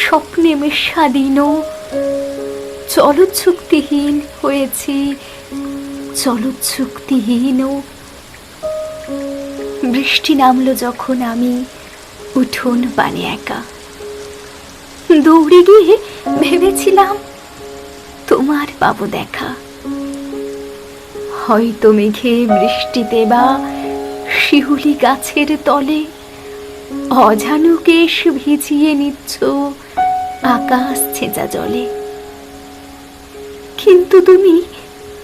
স্বপ্নে মেশাদীন চলচ্ছক্তিহীন হয়েছি চলচ্ছক্তিহীন বৃষ্টি নামলো যখন আমি উঠোন পানে একা। দৌড়ে গিয়ে ভেবেছিলাম, তোমার পাবো দেখা। হয়তো মেঘে বৃষ্টিতে বা শিহুলি গাছের তলে অজানু কেশ ভিজিয়ে নিচ্ছ। আকাশ ছেঁচা জলে। কিন্তু তুমি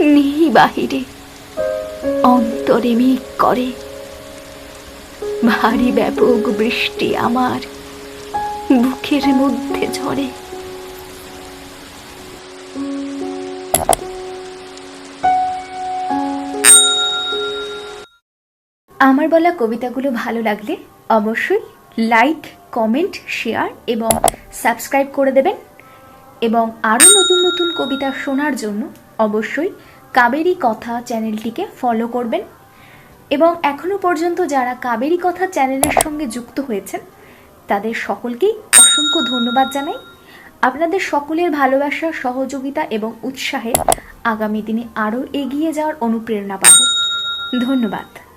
নেই বাহিরে, অন্তরে মেঘ করে। ভারী ব্যাপক বৃষ্টি আমার বুকের মধ্যে ঝরে। আমার বলা কবিতাগুলো ভালো লাগলে অবশ্যই লাইক কমেন্ট শেয়ার এবং সাবস্ক্রাইব করে দেবেন। এবং আরও নতুন নতুন কবিতা শোনার জন্য অবশ্যই কাবেরী কথা চ্যানেলটিকে ফলো করবেন। এবং এখনও পর্যন্ত যারা কাবেরী কথা চ্যানেলের সঙ্গে যুক্ত হয়েছেন, তাদের সকলকেই অসংখ্য ধন্যবাদ জানাই। আপনাদের সকলের ভালোবাসা, সহযোগিতা এবং উৎসাহে আগামী দিনে আরও এগিয়ে যাওয়ার অনুপ্রেরণা পাব। ধন্যবাদ।